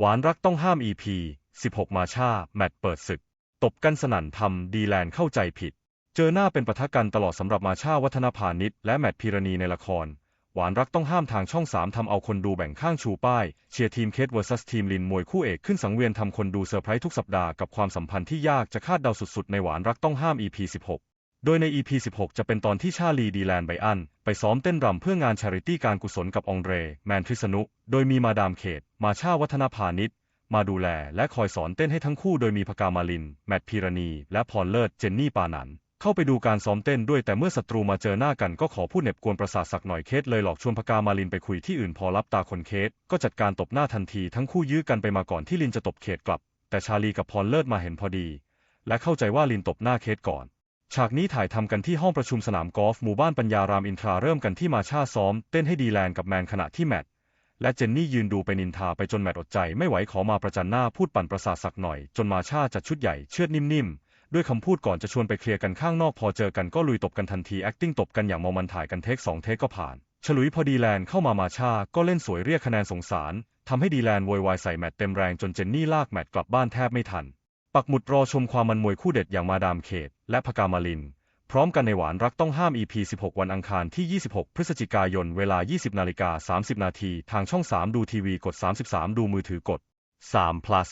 หวานรักต้องห้าม EP 16 มาชา แมตช์เปิดศึก ตบกันสนั่นทำดีแลนเข้าใจผิด เจอหน้าเป็นปะทะกันตลอดสำหรับมาชาวัฒนพานิชและแมตช์พีรณีในละคร หวานรักต้องห้ามทางช่อง3ทำเอาคนดูแบ่งข้างชูป้าย เชียร์ทีมเคท vs ทีมลินมวยคู่เอกขึ้นสังเวียนทำคนดูเซอร์ไพรส์ทุกสัปดาห์กับความสัมพันธ์ที่ยากจะคาดเดาสุดๆในหวานรักต้องห้าม EP 16 โดยใน EP 16 จะเป็นตอนที่ชาลีดีแลนไบอัน ไปซ้อมเต้นรำเพื่องานชาริตี้การกุศลกับองเรแมนทริสนุ โดยมีมาดามเขต มาชาวัฒนพานิชมาดูแลและคอยสอนเต้นให้ทั้งคู่โดยมีพกามาลิน แมทพีรณี และพรเลิศ เจนนี่ปานัน เข้าไปดูการซ้อมเต้นด้วยแต่เมื่อศัตรูมาเจอหน้ากันก็ขอพูดเหน็บกวนประสาทสักหน่อยเคสเลยหลอกชวนพกามาลินไปคุยที่อื่นพอรับตาคนเคสก็จัดการตบหน้าทันทีทั้งคู่ยื้อกันไปมาก่อนที่ลินจะตบเขตกลับ แต่ชาลีกับพรเลิศมาเห็นพอดี และเข้าใจว่าลินตบหน้าเคสก่อน ฉากนี้ถ่ายทำกันที่ห้องประชุมสนามกอล์ฟหมู่บ้านปัญญารามอินทราเริ่มกันที่มาชาซ้อม เต้นให้ดีแลนกับแมนขณะที่แมทและเจนนี่ยืนดูไปนินทาไปจนแมทอดใจไม่ไหวขอมาประจันหน้าพูดปั่นประสาทสักหน่อย จนมาชาจัดชุดใหญ่เชือดนิ่มๆ ด้วยคำพูดก่อนจะชวนไปเคลียร์กันข้างนอกพอเจอกันก็ลุยตบกันทันที acting ตบกันอย่างมามันถ่ายกันเทคสองเทคก็ผ่าน ฉลุยพอดีแลนเข้ามามาชาก็เล่นสวยเรียกคะแนนสงสารทำให้ดีแลนโวยวายใส่แมตเต็มแรงจนเจนนี่ลากแมตกลับบ้านแทบไม่ทัน ปักหมุดรอชมความมันมวยคู่เด็ดอย่างมาดามเขต และพกามาลิน พร้อมกันในหวานรักต้องห้าม EP 16 วันอังคารที่ 26 พฤศจิกายน เวลา 20นาฬิกา30 นาที ทางช่อง 3 ดูทีวีกด 33 ดูมือถือกด3 plus